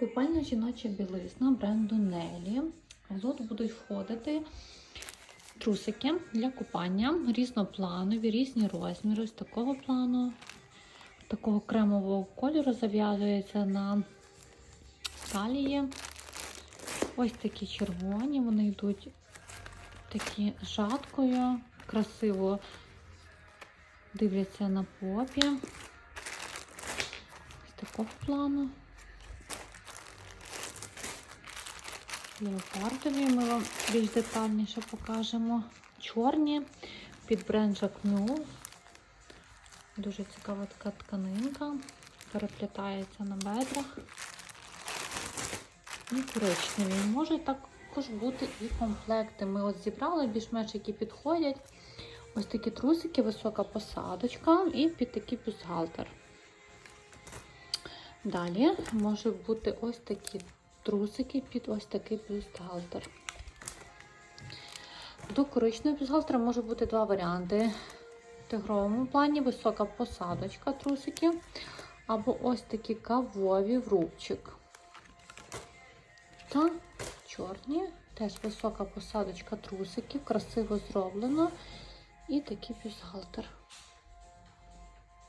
Купальна жіноча білизна бренду Нелі. В лот будуть входити трусики для купання різнопланові, різні розміри. Ось такого плану, такого кремового кольору зав'язується на талії. Ось такі червоні, вони йдуть такі жаткою, красиво дивляться на попі. Ось такого плану. Леопардові ми вам більш детальніше покажемо. Чорні під бренд Jacquemus. Дуже цікава така тканинка. Переплітається на бедрах. І коричневі. Може також бути і комплекти. Ми от зібрали більш-менш, які підходять. Ось такі трусики, висока посадочка і під такий бюстгальтер. Далі може бути ось такі трусики під ось такий бюстгальтер. До коричневого бюстгальтера може бути два варіанти. В тигровому плані висока посадочка трусиків, або ось такі кавові в рубчик. Та чорні, теж висока посадочка трусиків, красиво зроблено. І такий бюстгальтер.